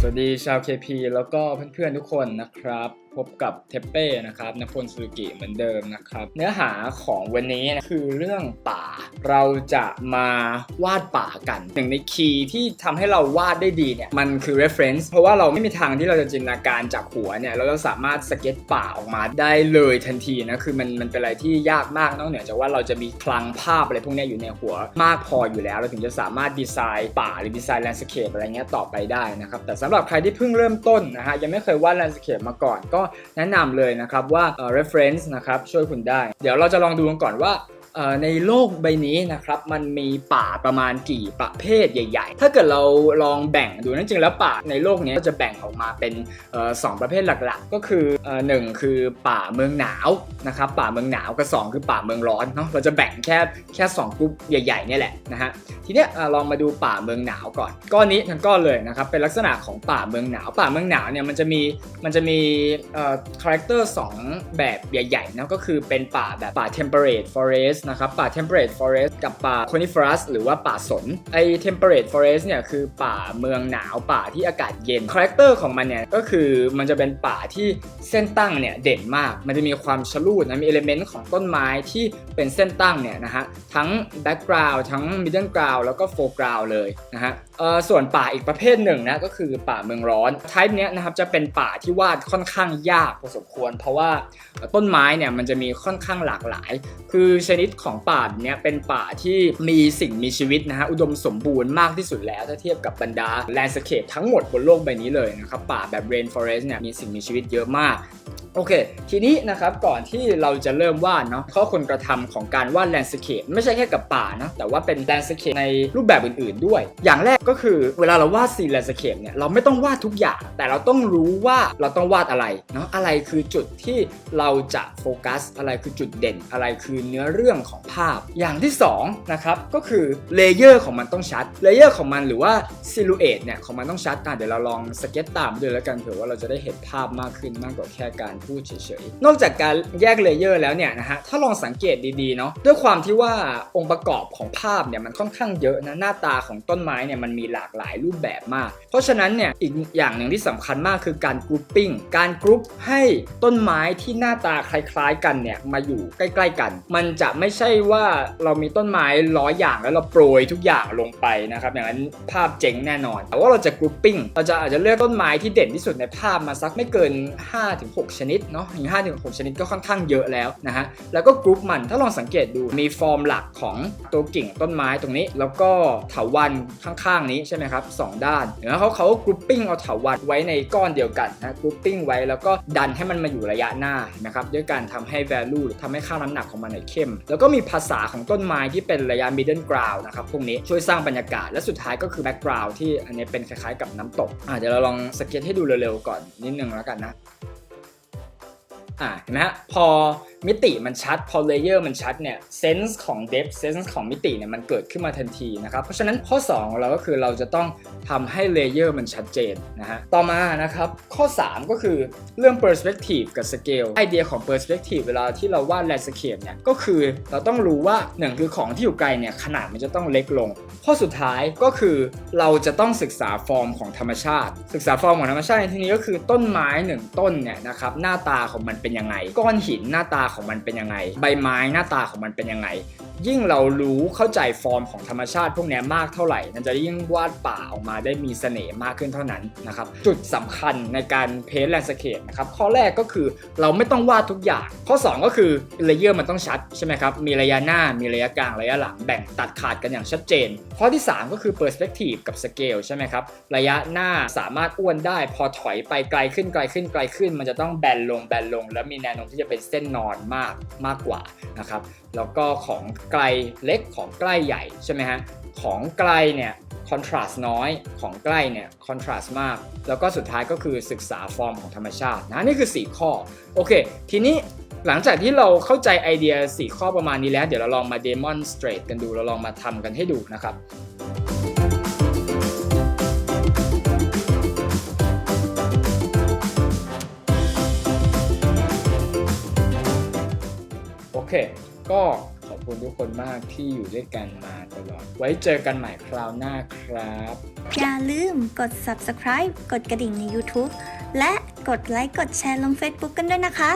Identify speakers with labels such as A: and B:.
A: สวัสดีชาว KP แล้วก็เพื่อนๆทุกคนนะครับ พบกับเทปเป้นะครับนพลสุกิเหมือนเดิมนะครับ เนื้อหาของวันนี้นะคือเรื่องป่า เราจะมาวาดป่ากันหนึ่งในคีย์ที่ทำให้เราวาดได้ดีเนี่ยมันคือ reference เพราะว่าเราไม่มีทางที่เราจะจินตนาการจากหัวเนี่ยแล้วเราสามารถสเก็ตป่าออกมาได้เลยทันทีนะคือมันมันเป็นอะไรที่ยากมากนอกเหนือจากว่าเราจะมีคลังภาพอะไรพวกนี้อยู่ในหัวมากพออยู่แล้ว เราถึงจะสามารถดีไซน์ป่าหรือดีไซน์แลนด์สเคปอะไรเงี้ยต่อไปได้นะครับแต่สำหรับใครที่เพิ่งเริ่มต้นนะฮะยังไม่เคยวาดแลนด์สเคปมาก่อนก็แนะนำเลยนะครับว่า reference นะครับช่วยคุณได้ เดี๋ยวเราจะลองดูกันก่อนว่า ในโลกใบนี้นะครับมันมีป่าประมาณกี่ประเภทใหญ่ ๆ ถ้าเกิดเราลองแบ่งดูนั่นจริงแล้วป่าในโลกนี้ก็จะแบ่งออกมาเป็นสองประเภทหลักๆ ก็คือหนึ่งคือป่าเมืองหนาวนะครับป่าเมืองหนาวกับสองคือป่าเมืองร้อนเนาะเราจะแบ่งแค่แค่สองกลุ่มใหญ่ๆเนี่ยแหละนะฮะทีเนี้ยลองมาดูป่าเมืองหนาวก่อนก้อนนี้ทั้งก้อนเลยนะครับเป็นลักษณะของป่าเมืองหนาว ป่าเมืองหนาวเนี่ยมันจะมีมันจะมีคาแรคเตอร์สองแบบใหญ่ๆนะก็คือเป็นป่าแบบป่า temperate forest นะครับป่า temperate forest กับป่า coniferous หรือว่าป่าสนไอ temperate forest เนี่ยคือป่าเมืองหนาวป่าที่อากาศเย็นคาแรคเตอร์ของมันเนี่ยก็คือมันจะเป็นป่าที่เส้นตั้งเนี่ยเด่นมาก มันจะมีความชลูดนะมีเอลเมนต์ของต้นไม้ที่เป็นเส้นตั้งเนี่ยนะฮะทั้ง background ทั้ง middle ground แล้วก็ foreground เลยนะฮะเออส่วนป่าอีกประเภทหนึ่งนะก็คือป่าเมืองร้อน type เนี้ยนะครับจะเป็นป่าที่วาดค่อนข้างยากพอสมควร เพราะว่าต้นไม้เนี่ยมันจะมีค่อนข้างหลากหลาย คือชนิดของป่าเนี้ยเป็นป่าที่มีสิ่งมีชีวิตนะฮะอุดมสมบูรณ์มากที่สุดแล้วถ้าเทียบกับบรรดาแลนด์สเคปทั้งหมดบนโลกใบนี้เลยนะครับป่าแบบเรนฟอเรสต์เนี่ยมีสิ่งมีชีวิตเยอะมาก โอเค ทีนี้นะครับก่อนที่เราจะเริ่มวาดเนาะข้อควรกระทำของการวาดแลนด์สเคปไม่ใช่แค่กับป่านะแต่ว่าเป็นแลนด์สเคปในรูปแบบอื่นๆด้วย อย่างแรกก็คือเวลาเราวาดซีแลนด์สเคปเนี่ยเราไม่ต้องวาดทุกอย่าง แต่เราต้องรู้ว่าเราต้องวาดอะไรเนาะอะไรคือจุดที่เราจะโฟกัส อะไรคือจุดเด่น อะไรคือเนื้อเรื่องของภาพ อย่างที่สองนะครับก็คือเลเยอร์ของมันต้องชัดเลเยอร์ของมันหรือว่าซิลูเอตเนี่ยของมันต้องชัดอะเดี๋ยวเราลองสเก็ตตามด้วยแล้วกันเผื่อว่าเราจะได้เห็นภาพมากขึ้นมากกว่าแค่การพูดเฉยๆ นอกจากการแยกเลเยอร์แล้วเนี่ยนะฮะ ถ้าลองสังเกตดีๆเนาะ ด้วยความที่ว่าองค์ประกอบของภาพเนี่ยมันค่อนข้างเยอะนะ หน้าตาของต้นไม้เนี่ยมันมีหลากหลายรูปแบบมาก เพราะฉะนั้นเนี่ยอีกอย่างหนึ่งที่สำคัญมากคือการกรุ๊ปปิ้ง การกรุ๊ปให้ต้นไม้ที่หน้าตาคล้ายๆกันเนี่ยมาอยู่ใกล้ๆกัน มันจะไม่ใช่ว่าเรามีต้นไม้ร้อยอย่างแล้วเราโปรยทุกอย่างลงไปนะครับ อย่างนั้นภาพเจ๋งแน่นอน แต่ว่าเราจะกรุ๊ปปิ้ง เราจะอาจจะเลือกต้นไม้ที่เด่นที่สุดในภาพมาสักไม่เกิน 5-6ชนิดเนาะอย่าง5-6ชนิดก็ค่อนข้างเยอะแล้วนะฮะ แล้วก็กรุ๊ปมันถ้าลองสังเกตดูมีฟอร์มหลักของตัวกิ่งต้นไม้ตรงนี้ แล้วก็เถาวันข้างๆนี้ใช่ไหมครับสองด้านแล้วเขาเขากรุ๊ปปิ้งเอาเถาวันไว้ในก้อนเดียวกันนะกรุ๊ปปิ้งไว้แล้วก็ดันให้มันมาอยู่ระยะหน้านะครับด้วยการทำให้ value หรือทำให้ค่าน้ำหนักของมันเนี่ยเข้ม แล้วก็มีภาษาของต้นไม้ที่เป็นระยะ middle ground นะครับพวกนี้ช่วยสร้างบรรยากาศและสุดท้ายก็คือ background ที่อันนี้เป็นคล้ายๆกับน้ำตกอะเดี๋ยวเราลองสเก็ตให้ดูเร็วๆก่อนนิดนึงแล้วกันนะ อ่าเห็นไหมฮะพอ มิติมันชัดพอเลเยอร์มันชัดเนี่ยเซนส์ของ depth เซนส์ของมิติเนี่ยมันเกิดขึ้นมาทันทีนะครับเพราะฉะนั้นข้อ2ของเราก็คือเราจะต้องทำให้เลเยอร์มันชัดเจนนะฮะต่อมานะครับข้อ 3 ก็คือเรื่อง perspective กับ scale ไอเดียของ perspective เวลาที่เราวาด landscape เนี่ยก็คือเราต้องรู้ว่าหนึ่งคือของที่อยู่ไกลเนี่ยขนาดมันจะต้องเล็กลง ข้อสุดท้ายก็คือเราจะต้องศึกษาฟอร์มของธรรมชาติ ศึกษาฟอร์มของธรรมชาติในที่นี้ก็คือต้นไม้หนึ่งต้นเนี่ยนะครับหน้าตาของมันเป็นยังไงก้อนหินหน้าตาของมันเป็นยังไง ใบไม้หน้าตาของมันเป็นยังไง ยิ่งเรารู้เข้าใจฟอร์มของธรรมชาติพวกนี้มากเท่าไหร่มันจะยิ่งวาดป่าออกมาได้มีเสน่ห์มากขึ้นเท่านั้นนะครับจุดสำคัญในการเพจแลนด์สเคปนะครับข้อแรกก็คือเราไม่ต้องวาดทุกอย่าง ข้อ 2 ก็คือเลเยอร์มันต้องชัดใช่ไหมครับมีระยะหน้ามีระยะกลางระยะหลังแบ่งตัดขาดกันอย่างชัดเจน ข้อที่ 3 ก็คือ perspective กับ scale ใช่ไหมครับระยะหน้าสามารถอ้วนได้ พอถอยไปไกลขึ้นไกลขึ้นไกลขึ้น มันจะต้องแบนลงแบนลง แล้วมีแนวโน้มที่จะเป็นเส้นนอนมากมากกว่านะครับแล้วก็ของไกลเล็กของใกล้ใหญ่ใช่ไหมฮะของไกลเนี่ยคอนทราสต์น้อยของใกล้เนี่ยคอนทราสต์มาก แล้วก็สุดท้ายก็คือศึกษาฟอร์มของธรรมชาตินะนี่คือ 4 ข้อโอเค ทีนี้หลังจากที่เราเข้าใจไอเดีย 4 ข้อประมาณนี้แล้ว เดี๋ยวเราลองมา demonstrate กันดูเราลองมาทำกันให้ดูนะครับโอเค ก็ คุณทุกคนมากที่อยู่ด้วยกันมาตลอด ไว้เจอกันใหม่คราวหน้าครับ
B: อย่าลืมกด subscribe กดกระดิ่งใน YouTube และกดไลค์กดแชร์ลง Facebook กันด้วยนะคะ